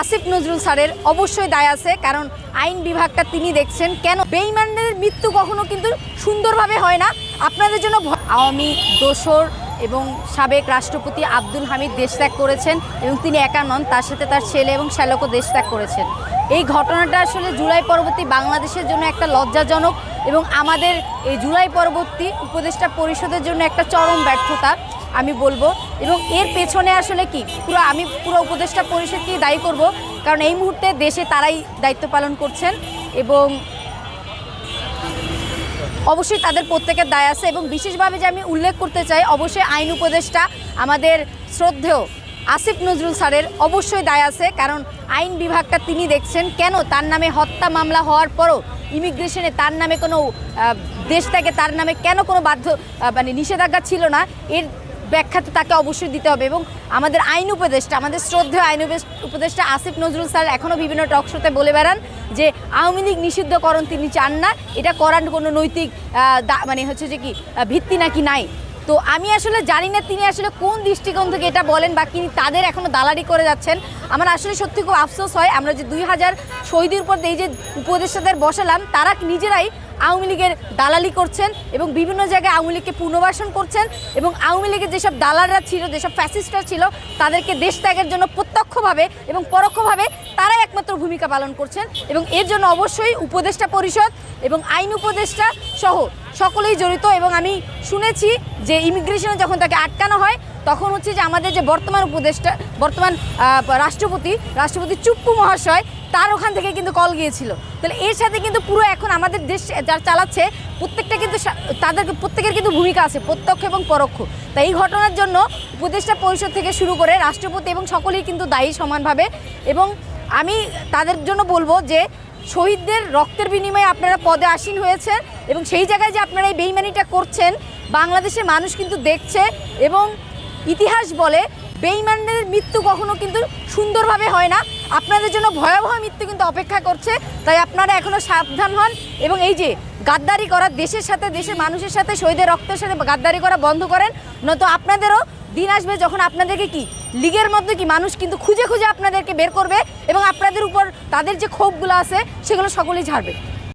আসিফ নজরুল স্যারের অবশ্যই দায় আছে, কারণ আইন বিভাগটা তিনি দেখছেন কেন বেইমানদের মৃত্যু কখনো কিন্তু সুন্দরভাবে হয় না। আপনাদের জন্য আওয়ামী, দোসর এবং সাবেক রাষ্ট্রপতি আব্দুল হামিদ দেশত্যাগ করেছেন এবং তিনি একা নন, তার সাথে তার ছেলে এবং শ্যালকও দেশত্যাগ করেছেন। এই ঘটনাটা আসলে জুলাই পরবর্তী বাংলাদেশের জন্য একটা লজ্জাজনক এবং আমাদের এই জুলাই পরবর্তী উপদেষ্টা পরিষদের জন্য একটা চরম ব্যর্থতা। আমি বলব। এবং এর পেছনে আসলে কি? পুরো আমি পুরো উপদেষ্টা পরিষদকেই দায়ী করব। কারণ এই মুহূর্তে দেশে তারাই দায়িত্ব পালন করছেন এবং অবশ্যই তাদের প্রত্যেকের দায় আছে এবং বিশেষভাবে যে আমি উল্লেখ করতে চাই, অবশ্যই আইন উপদেষ্টা আমাদের শ্রদ্ধেয় আসিফ নজরুল স্যারের অবশ্যই দায় আছে। কারণ আইন বিভাগটা তিনি দেখছেন কেন তার নামে হত্যা মামলা হওয়ার পরও ইমিগ্রেশনে তার নামে কোনো দেশ থেকে তার নামে কেন কোনো বাধ্য মানে নিষেধাজ্ঞা ছিল না? এর ব্যাখ্যা তো তাকে অবশ্যই দিতে হবে এবং আমাদের আইন উপদেষ্টা, আমাদের শ্রদ্ধেয় আইন উপদেষ্টা আসিফ নজরুল স্যার এখনও বিভিন্ন টক শোতে বলে বেড়ান যে আওয়ামী লীগ নিষিদ্ধকরণ তিনি চান না, এটা করার কোনো নৈতিক মানে হচ্ছে যে কি ভিত্তি নাকি নাই? তো আমি আসলে জানি না তিনি আসলে কোন দৃষ্টিকোণ থেকে এটা বলেন বা তিনি তাদের এখনও দালালি করে যাচ্ছেন। আমার আসলে সত্যি খুব আফসোস হয়, আমরা যে দুই হাজার শহীদের উপর এই যে উপদেষ্টাদের বসালাম, তারা নিজেরাই আওয়ামী লীগের দালালি করছেন এবং বিভিন্ন জায়গায় আওয়ামী লীগকে পুনর্বাসন করছেন এবং আওয়ামী লীগের যেসব দালালরা ছিল, যেসব ফ্যাসিস্টরা ছিল, তাদেরকে দেশ ত্যাগের জন্য প্রত্যক্ষভাবে এবং পরোক্ষভাবে তারাই একমাত্র ভূমিকা পালন করছেন এবং এর জন্য অবশ্যই উপদেষ্টা পরিষদ এবং আইন উপদেষ্টা সহ সকলেই জড়িত এবং আমি শুনেছি যে ইমিগ্রেশনে যখন তাকে আটকানো হয়, তখন হচ্ছে যে আমাদের যে বর্তমান উপদেষ্টা, বর্তমান রাষ্ট্রপতি রাষ্ট্রপতি চুপ্পু মহাশয়, তার ওখান থেকে কিন্তু কল গিয়েছিল। তাহলে এর সাথে কিন্তু পুরো এখন আমাদের দেশ যারা চালাচ্ছে, প্রত্যেকটা কিন্তু তাদের প্রত্যেকের কিন্তু ভূমিকা আছে, প্রত্যক্ষ এবং পরোক্ষ। তাই এই ঘটনার জন্য উপদেষ্টা পরিষদ থেকে শুরু করে রাষ্ট্রপতি এবং সকলেই কিন্তু দায়ী সমানভাবে এবং আমি তাদের জন্য বলব যে শহীদদের রক্তের বিনিময়ে আপনারা পদে আসীন হয়েছেন এবং সেই জায়গায় যে আপনারা এই বেইমানিটা করছেন বাংলাদেশের মানুষ কিন্তু দেখছে এবং ইতিহাস বলে বেইমানদের মৃত্যু কখনো কিন্তু সুন্দরভাবে হয় না। আপনাদের জন্য ভয়াবহ মৃত্যু কিন্তু অপেক্ষা করছে। তাই আপনারা এখনও সাবধান হন এবং এই যে গাদ্দারি করা, দেশের সাথে, দেশের মানুষের সাথে, শহীদের রক্তের সাথে গাদ্দারি করা বন্ধ করেন, নয়তো আপনাদেরও দিন আসবে যখন আপনাদেরকে কি, লিগের মধ্যে কি মানুষ কিন্তু খুঁজে খুঁজে আপনাদেরকে বের করবে এবং আপনাদের উপর তাদের যে ক্ষোভগুলো আছে সেগুলো সকলেই ঝাড়বে।